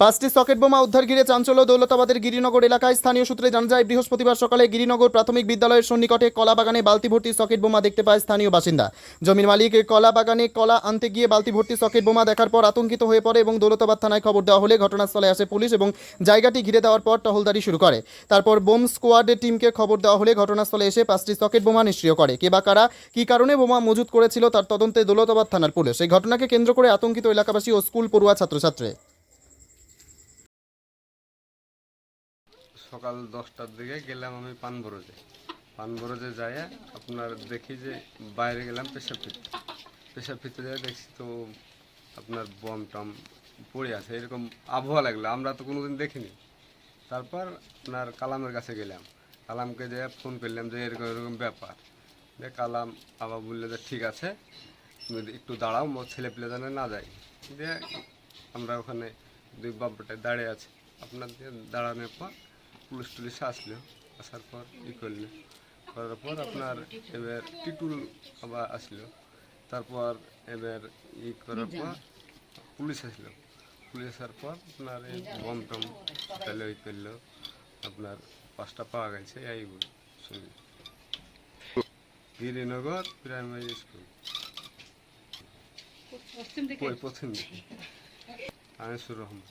পাঁচটি সকেট বোমা উদ্ধার ঘিরে চাঞ্চল্য দৌলতাবাদের গিরিনগর এলাকায় স্থানীয় সূত্রে জানা যায়, বৃহস্পতিবার সকালে গিরিনগর প্রাথমিক বিদ্যালয়ের সন্নিকটে কলা বাগানে বালতি ভর্তি সকেট বোমা দেখতে পায় স্থানীয় বাসিন্দা। জমির মালিক কলা বাগানে কলা আনতে গিয়ে বালতি ভর্তি সকেট বোমা দেখার পর আতঙ্কিত হয়ে পড়ে এবং দৌলতাবাদ থানায় খবর দেওয়া হলে ঘটনাস্থলে আসে পুলিশ এবং জায়গাটি ঘিরে দেওয়ার পর টহলদারি শুরু করে। তারপর বোম স্কোয়াডের টিমকে খবর দেওয়া হলে ঘটনাস্থলে এসে পাঁচটি সকেট বোমা নিষ্ক্রিয় করে। কে বা কারা, কী কারণে বোমা মজুত করেছিল তার তদন্তে দৌলতাবাদ থানার পুলিশ। এই ঘটনাকে কেন্দ্র করে আতঙ্কিত এলাকাবাসী ও স্কুল পড়ুয়া ছাত্রছাত্রী। সকাল দশটার দিকে গেলাম আমি পানবরজে। পানবরজে যাই আপনার দেখি যে বাইরে গেলাম পেশাব ফিরতে। পেশাব ফিরতে যাই দেখছি তো আপনার বম টম পড়ে আছে, এরকম আবহাওয়া লাগল, আমরা তো কোনোদিন দেখিনি। তারপর আপনার কালামের কাছে গেলাম। কালামকে যে ফোন করলাম যে এরকম এরকম ব্যাপার। যে কালাম আবার বললে যে ঠিক আছে, তুমি একটু দাঁড়াও ছেলে পেলে যেন না যাই দিয়ে আমরা ওখানে দুই বাপটায় দাঁড়িয়ে আছে। আপনার দিয়ে দাঁড়ানোর পর পুলিশ টুলিশ আসলো আসার পর ই করল। করার পর আপনার এবার টিটুল আবার আসলো। তারপর এবার ই করার পর পুলিশ আসলো। পুলিশ আসার পর আপনার এই বম টম তাহলে ই করল। আপনার পাঁচটা পাওয়া গেছে এইগুলো শুনি গিরিনগর প্রাইমারি স্কুল। প্রথম দিকে। আনিসুর রহমান।